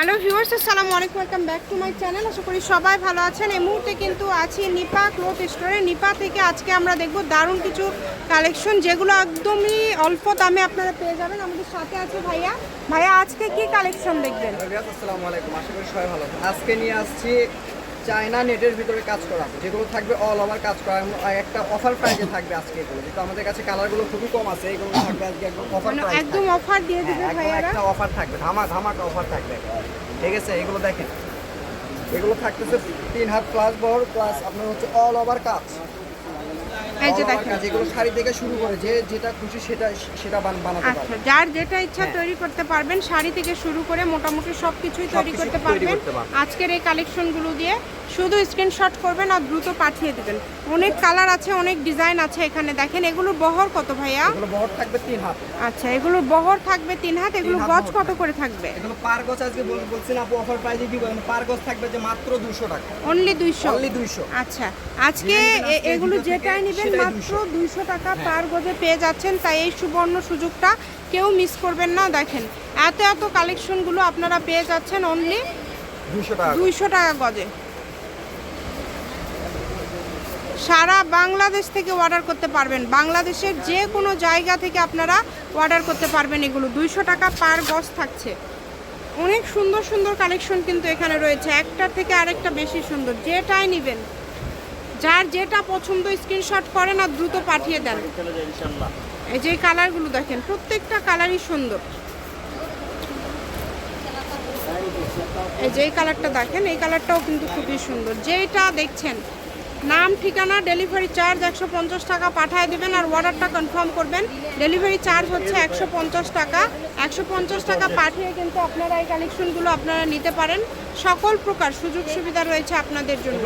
Hello viewers, আসসালামু আলাইকুম, welcome back to my channel. আশা করি সবাই ভালো আছেন। এই মুহূর্তে কিন্তু আছি নিপা ক্লোথ স্টোরে। নিপা থেকে আজকে আমরা দেখব দারুণ কিছু কালেকশন, যেগুলো একদমই অল্প দামে আপনারা পেয়ে যাবেন। আমাদের সাথে আছে ভাইয়া। ভাইয়া, আজকে কি কালেকশন দেখবেন? আসসালাম আলাইকুম, আশা করি সবাই ভালো। আজকে নিয়ে আসছি চায়না নেটের ভিতরে কাজ করা যেগুলো থাকবে অল ওভার কাজ করা। একটা অফার প্রাইসে থাকবে আজকে এগুলো। যেহেতু আমাদের কাছে কালারগুলো খুবই কম আছে এগুলো থাকবে আজকে একদম অফার মানে একদম অফার দিয়ে দিবে একদম ভাইয়ারা? একটা অফার থাকবে ধামা ধামাকা অফার থাকবে। ঠিক আছে? এগুলো দেখেন। এগুলো থাকতেছে তিন হাত প্লাস বহর প্লাস আপনার হচ্ছে অল ওভার কাজ। এই যে দেখেন। এগুলো শাড়ি থেকে শুরু করে যে যেটা খুশি সেটা সেটা আচ্ছা যার যেটা ইচ্ছা হ্যাঁ। তৈরি করতে পারবেন শাড়ি থেকে শুরু করে মোটামুটি সব কিছুই তৈরি করতে পারবেন। আজকের এই কালেকশনগুলো দিয়ে শুধু স্ক্রিনশট করবেন আর দ্রুত পাঠিয়ে দেবেন। অনেক কালার আছে অনেক ডিজাইন আছে এখানে। দেখেন এগুলোর বহর কত ভাইয়া? এগুলো বহর থাকবে তিন হাত। আচ্ছা এগুলোর বহর থাকবে তিন হাত এগুলো গজ কত করে থাকবে? এগুলো পার গজ আজকে বল- বলছি না আপু অফার প্রাইসে দিব পার গজ থাকবে যে মাত্র দুশো টাকা। অনলি দুইশো? অনলি দুইশো। আচ্ছা আজকে এগুলো যেটাই নেবেন মাত্র দুইশো। টাকা পার গজে পেয়ে যাচ্ছেন তাই এই সুবর্ণ সুযোগটা কেউ মিস করবেন না দেখেন। এত এত কালেকশনগুলো আপনারা পেয়ে যাচ্ছেন অনলি দুইশো টাকা গজে। সারা বাংলাদেশ থেকে অর্ডার করতে পারবেন। বাংলাদেশের যে কোনো জায়গা থেকে আপনারা অর্ডার করতে পারবেন এগুলো। দুইশো টাকা পার গজ থাকছে। অনেক সুন্দর সুন্দর কালেকশন কিন্তু এখানে রয়েছে। একটার থেকে আরেকটা বেশি সুন্দর। যেটাই নেবেন। যার যেটা পছন্দ স্ক্রিনশট করেন আর দ্রুত পাঠিয়ে দেন। এই যে কালারগুলো দেখেন, প্রত্যেকটা কালারই সুন্দর। এই যে কালারটা দেখেন, এই কালারটাও কিন্তু খুবই সুন্দর। যেটা দেখছেন নাম ঠিকানা ডেলিভারি চার্জ একশো পঞ্চাশ টাকা পাঠিয়ে দেবেন আর অর্ডারটা কনফার্ম করবেন। ডেলিভারি চার্জ হচ্ছে একশো পঞ্চাশ টাকা। একশো পঞ্চাশ টাকা পাঠিয়ে কিন্তু আপনারা এই কালেকশনগুলো আপনারা নিতে পারেন। সকল প্রকার সুযোগ সুবিধা রয়েছে আপনাদের জন্য।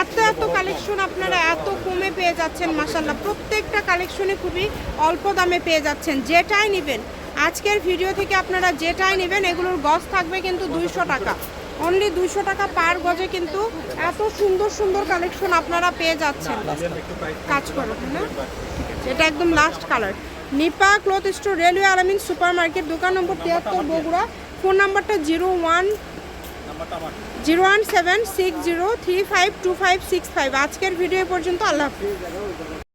এত এত কালেকশন আপনারা এত কমে পেয়ে যাচ্ছেন মাসাল্লাহ প্রত্যেকটা কালেকশনে খুবই অল্প দামে পেয়ে যাচ্ছেন। যেটাই নেবেন আজকের ভিডিও থেকে আপনারা যেটাই নেবেন এগুলোর গজ থাকবে কিন্তু দুইশো টাকা। অনলি দুইশো টাকা পার গজে কিন্তু এত সুন্দর সুন্দর কালেকশন আপনারা পেয়ে যাচ্ছেন। কাজ করো না এটা একদম last colour Nipa cloth store railway Alamin super market দোকান নম্বর তিয়াত্তর, বগুড়া। ফোন নাম্বারটা zero one zero one seven six zero three five two five six five আজকের ভিডিও পর্যন্ত আল্লাহ হাফিজ।